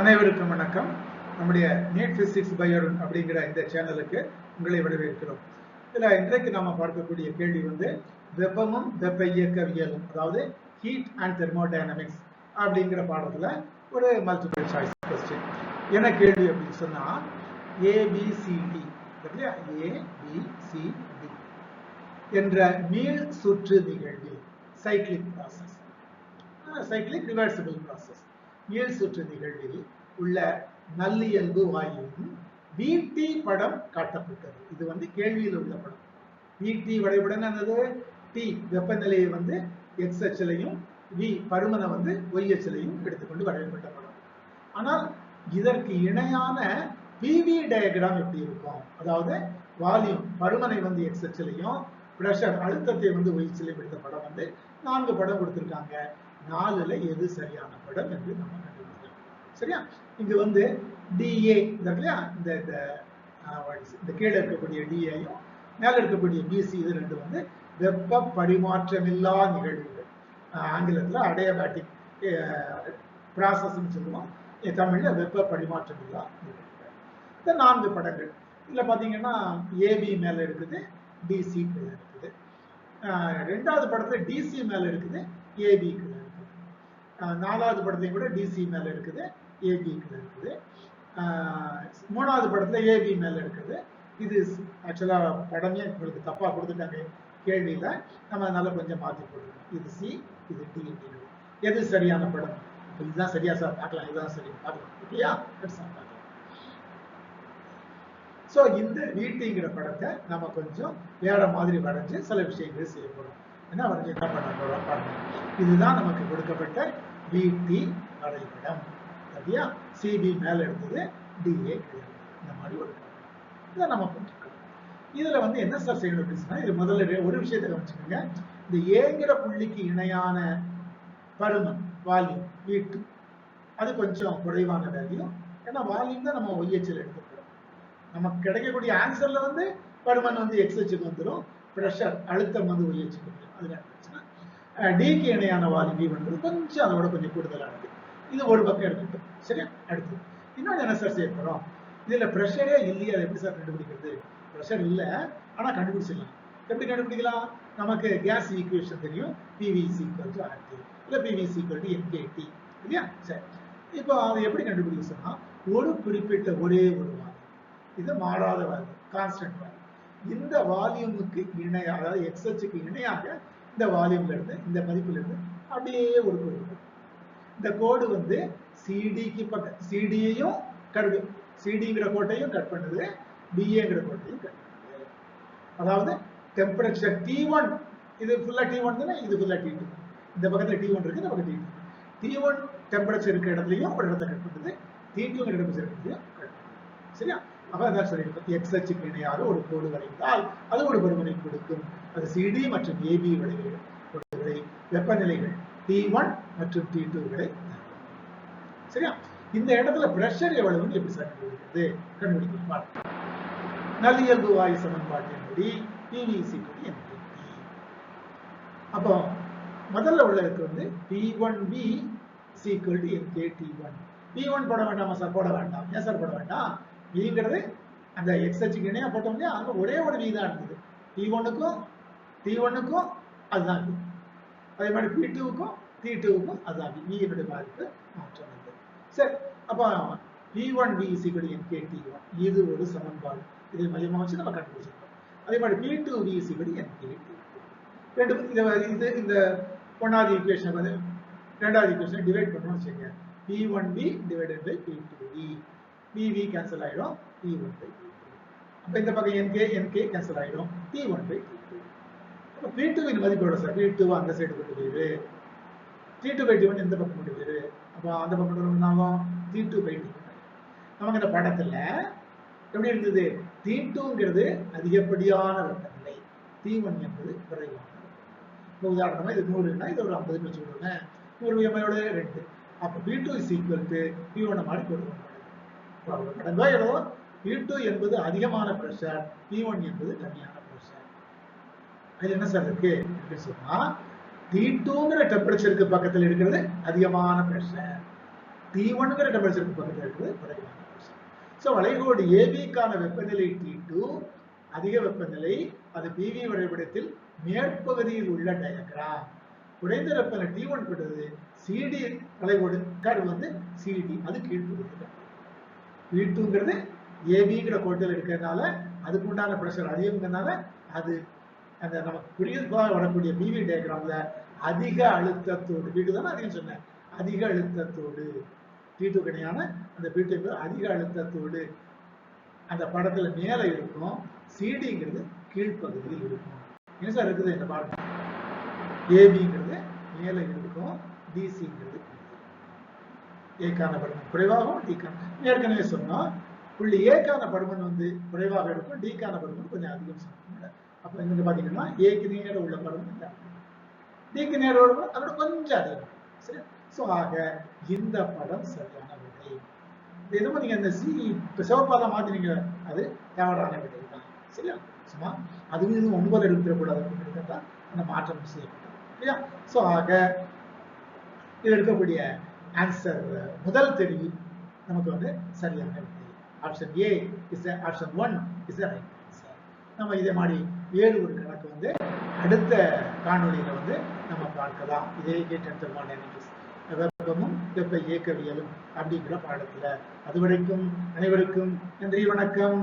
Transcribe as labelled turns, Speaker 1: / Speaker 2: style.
Speaker 1: அனைவருக்கும் வணக்கம். நம்முடைய நீட் பிசிக்ஸ் பயோடன் அப்படிங்கிற இந்த சேனலுக்கு உங்களை வரவேற்கிறோம். இதில் இன்றைக்கு நாம் பார்க்கக்கூடிய கேள்வி வந்து வெப்பமும் வெப்ப இயக்கவியலும் அதாவது ஹீட் அண்ட் தெர்மோடைனமிக்ஸ் அப்படிங்கிற பாடத்தில் ஒரு மல்டிபிள் சாய்ஸ் கொஸ்டின் என்ன கேள்வி அப்படின்னு சொன்னால் ஏபிசிடி இல்லையா ஏபிசிடி என்ற மீள் சுற்று நிகழ்வில் cyclic process cyclic reversible process மீள் சுற்று நிகழ்வில் உள்ள நல்லியல்பு வாயுவும் வீட்டி படம் காட்டப்பட்டது. இது வந்து கேள்வியில் உள்ள படம். வீட்டி வரைபடம் என்னது? டி வெப்பநிலையை வந்து எக்ஸ் அச்சிலையும் வி பருமனை வந்து ஒய் அச்சிலையும் எடுத்துக்கொண்டு வரையப்பட்ட படம். ஆனால் இதற்கு இணையான பிவி டயக்ராம் எப்படி இருக்கும்? அதாவது வால்யூம் பருமனை வந்து எக்ஸ் அச்சிலையும் ப்ரெஷர் அழுத்தத்தை வந்து ஒய் அச்சிலையும் எடுத்த படம் வந்து நான்கு படம் கொடுத்திருக்காங்க. நாலுல எது சரியான படம் என்று நம்ம கண்டுபிடிக்கலாம். சரியா? இங்க வந்து டிஏ இல்லையா? இந்த இந்த இந்த கீழே இருக்கக்கூடிய டிஏயும் மேல இருக்கக்கூடிய பிசி இது ரெண்டு வந்து வெப்ப பரிமாற்றமில்லா நிகழ்வுகள். ஆங்கிலத்தில் ஆங்கிலத்துல அடையபேட்டிக் ப்ராசஸ்ன்னு சொல்லுவோம். இங்க தமிழ்ல வெப்ப பரிமாற்றமில்லா நிகழ்வுகள். இந்த நான்கு படங்கள். இதுல பாத்தீங்கன்னா ஏபி மேல இருக்குது டிசி கீழே இருக்குது. ரெண்டாவது படத்துல டிசி மேல இருக்குது ஏபி கீழே நாலாவது படத்தையும் கூட டிசி மேல இருக்குது ஏபி இருக்குது. ஆஹ், மூணாவது படத்துல ஏபி மேல இருக்குது. இது ஆக்சுவலா படமே உங்களுக்கு தப்பா கொடுத்துட்டாங்க கேள்வியில. நம்ம அதனால கொஞ்சம் மாத்தி போடுறோம் இது சி இது டி எது சரியான படம்? இதுதான் சரியா சார்? பார்க்கலாம். இதுதான் சரி. பார்க்கலாம். ஓகேயா? பார்க்கலாம். ஸோ இந்த வீட்டுங்கிற படத்தை நம்ம கொஞ்சம் வேற மாதிரி வரைஞ்சு சில விஷயங்கள் செய்ய ஏன்னா என்ன வரைஞ்சு? என்ன பண்ண போகிறோம் பாருங்க. இதுதான் நமக்கு கொடுக்கப்பட்ட வீட்டி வரைபடம் சரியா? சிபி மேல இருந்தது டிஏ இந்த மாதிரி ஒரு இதை நம்ம பண்ணிருக்கோம் இதுல வந்து என்ன சார் செய்யணும் அப்படின்னு சொன்னா இது முதல்ல ஒரு விஷயத்தை கவனிச்சுக்கோங்க. இந்த ஏங்கிற புள்ளிக்கு இணையான பருமன் வால்யூம் வீட்டு அது கொஞ்சம் குறைவான வேல்யூ ஏன்னா வால்யூம் தான் நம்ம ஒய்எச்சில் எடுத்துக்கிறோம். நமக்கு கிடைக்கக்கூடிய ஆன்சர்ல வந்து பருமன் வந்து எக்ஸ்எச்சுக்கு வந்துடும் ப்ரெஷர் அழுத்தம் வந்து ஒய்எச்சுக்கு வந்துடும் அதுல டிக்கு இணையான வால்யூம் வி வந்து கொஞ்சம் அதோட கொஞ்சம் கூடுதலானது. இது ஒரு பக்கம் எடுத்துட்டோம் சரியா? அடுத்து. இன்னொன்று என்ன சார் செய்ய போறோம் இதுல ப்ரெஷரே இல்லையா அதை எப்படி சார் கண்டுபிடிக்கிறது? ப்ரெஷர் இல்லை ஆனா கண்டுபிடிச்சிடலாம். எப்படி கண்டுபிடிக்கலாம்? நமக்கு கேஸ் ஈக்குவேஷன் தெரியும். P V C equal to R T இல்ல P V equal to N K T இல்லையா? சரி. இப்போ அதை எப்படி கண்டுபிடிக்க சொன்னா ஒரு குறிப்பிட்ட ஒரே ஒரு வால்யூம் இது மாறாத வால்யூம் கான்ஸ்டன்ட் வால்யூம் இந்த வால்யூமுக்கு இணையாக அதாவது எக்ஸ்எச்சுக்கு இணையாக இந்த வால்யூம்ல இருந்து இந்த மதிப்புல இருந்து அப்படியே ஒரு கோடு இந்த கோடு வந்து சிடிக்கு பக்க சிடியையும் கட் சிடிங்கிற கோட்டையும் கட் பண்ணுது பிஏங்கிற கோட்டையும் கட் பண்ணுது. அதாவது டெம்பரேச்சர் டி ஒன் இது ஃபுல்லா டி ஒன் தானே? இது ஃபுல்லா டி டூ இந்த பக்கத்துல டி ஒன் இருக்கு இந்த பக்கம் T two T one temperature இருக்கிற இடத்துலயும் ஒரு இடத்த கட் பண்ணுது டி டூங்கிற டெம்பரேச்சர் இடத்துலயும் கட் பண்ணுது. சரியா? அப்ப அதான் சொல்லியிருப்பது எக்ஸ் அச்சுக்கு இணையாக ஒரு கோடு வரைந்தால் அது ஒரு பருமனை கொடுக்கும். அது சிடி மற்றும் ஏபி வழிகளை வெப்பநிலைகள் டி ஒன் மற்றும் டி டூகளை சரியா? இந்த இடத்துல பிரஷர் எவ்வளவுன்னு எப்படி சார் கண்டுபிடிக்கிறது? கண்டுபிடிக்கணும் பார்க்கலாம். நல்லியல்பு வாயு சமன்பாட்டின்படி பிவிசி படி என்பது அப்போ முதல்ல உள்ளதுக்கு வந்து P one P equal to NK T one P one போட வேண்டாமா சார்? போட வேண்டாம். ஏன் சார் போட வேண்டாம்? விங்கிறது அந்த எக்ஸ்ஹெச்சுக்கு இணையாக போட்டோம் இல்லையா? அங்கே ஒரே ஒரு வி தான் இருந்தது. டி ஒன்னுக்கும் டி ஒன்னுக்கும் அதுதான் வி அதே மாதிரி பி டூவுக்கும் டி டூவுக்கும் அதுதான் வி V e பாதிப்பு மாற்றம் இல்லை சரி அப்போ பி ஒன் வி சிக்கல் என்கே டி ஒன் இது ஒரு சமன்பாடு. இதை மையமாக வச்சு நம்ம கண்டுபிடிச்சிருக்கோம். அதே மாதிரி P two V N N K T ரெண்டு இதை இது இந்த ஒன்றாவது ஈக்குவேஷனை வந்து ரெண்டாவது ஈக்குவேஷனை டிவைட் பண்ணணும்னு வச்சுக்கோங்க. P one P divided by P two V P V cancel ஆயிடும் டி ஒன் பை அப்போ இந்த பக்கம் என்கே என்கே கேன்சல் ஆயிடும் T one by P two அப்போ பி டூவின் மதிப்பு எவ்வளோ சார் பி டூ அந்த சைடு கொண்டு போயிரு. T two by T one இந்த பக்கம் கொண்டு போயிரு. அப்போ அந்த பக்கம் கொண்டு வரணும் ஆகும் டி டூ பை டி நமக்கு இந்த படத்துல எப்படி இருந்தது? டி டூங்கிறது அதிகப்படியான வெப்பநிலை. டி ஒன் என்பது குறைவான இப்போ உதாரணமா இது நூறுனா இது ஒரு ஐம்பதுன்னு வச்சுக்கோங்க நூறு எம்ஐயோட ரெண்டு. அப்போ P two is equal to P one மாதிரி பி டூ என்பது அதிகமான ப்ரெஷர் பி ஒன் என்பது கம்மியான ப்ரெஷர் அது என்ன சார் இருக்கு? அப்படின்னு சொன்னா டி டூங்கிற டெம்பரேச்சருக்கு பக்கத்துல இருக்கிறது அதிகமான ப்ரெஷர் டி ஒன்னுங்கிற டெம்பரேச்சருக்கு பக்கத்தில் இருக்கிறது குறைவான ப்ரெஷர் ஸோ வளைகோடு ஏபிக்கான வெப்பநிலை டி டூ அதிக வெப்பநிலை அது பிவி வரைபடத்தில் மேற்பகுதியில் உள்ள டயக்ராம் குறைந்த வெப்பநிலை டி ஒன் கொண்டது சிடி வளைகோடு கர்வ் வந்து சிடி அது கீழ்ப்பகுதியில் வி டூங்கிறது ஏபிங்கிற கோட்டில் இருக்கிறதுனால அதுக்கு உண்டான ப்ரெஷர் அதிகங்கிறதுனால அது அந்த நமக்கு புரியுதுக்காக வரக்கூடிய பிவி டயக்ராமில் அதிக அழுத்தத்தோடு வீடு தானே அதிகம் சொன்னேன்? அதிக அழுத்தத்தோடு. டீட்டு கிடையான அந்த பீட்டு அதிக அழுத்தத்தோடு. அந்த படத்துல மேலே இருக்கும். சிடிங்கிறது கீழ்ப்பகுதியில் இருக்கும். என்ன சார் இருக்குது இந்த பாடம் ஏபிங்கிறது மேலே இருக்கும். டிசிங்கிறது ஏக்கான பருமன் குறைவாகவும் டிக்கான ஏற்கனவே சொன்னோம் புள்ளி ஏக்கான பருமன் வந்து குறைவாக இருக்கும் டிக்கான பருமன் கொஞ்சம் அதிகம் சொன்னாங்க அப்ப இங்க பாத்தீங்கன்னா ஏக்கு நேர உள்ள பருமன் இல்லை டிக்கு நேர உள்ள பருமன் அதோட கொஞ்சம் அதிகம். சரி? ஸோ ஆக இந்த படம் சரியான விடை. இது எதுவும் நீங்க இந்த சி இப்போ மாத்தினீங்க அது தவறான விடை தான். சரியா? சும்மா அதுவும் இதுவும் ஒன்பது எடுத்துடக்கூடாது அப்படின்னு அந்த மாற்றம் செய்யப்பட்டது. சரியா? ஸோ ஆக இது எடுக்கக்கூடிய ஆன்சர் uh, முதல் தெரிவி நமக்கு வந்து சரியாக விடை option A is option one is right answer நம்ம இதே மாதிரி வேறு ஒரு கணக்கு வந்து அடுத்த காணொலியில் வந்து நம்ம பார்க்கலாம். இதே கேட்ட தெர்மோடைனமிக்ஸ் வெப்பமும் வெப்ப இயக்கவியலும் அப்படிங்கிற பாடத்தில். அதுவரைக்கும் அனைவருக்கும் நன்றி வணக்கம்.